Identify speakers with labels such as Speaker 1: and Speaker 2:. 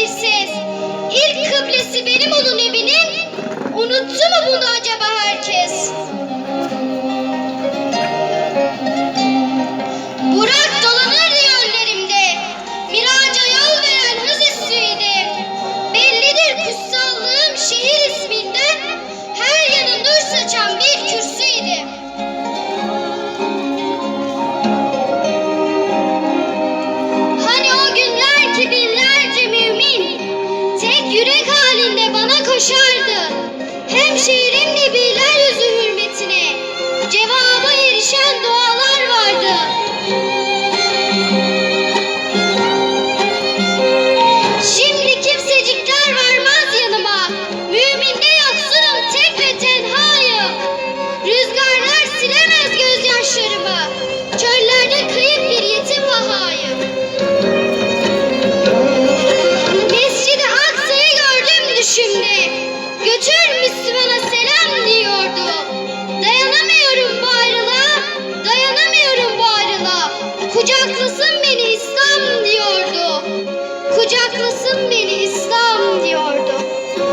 Speaker 1: terbiyesiz. İlk kıblesi benim olun evinin. Unuttu mu bunu acaba herkes? Bebek halinde bana koşardı.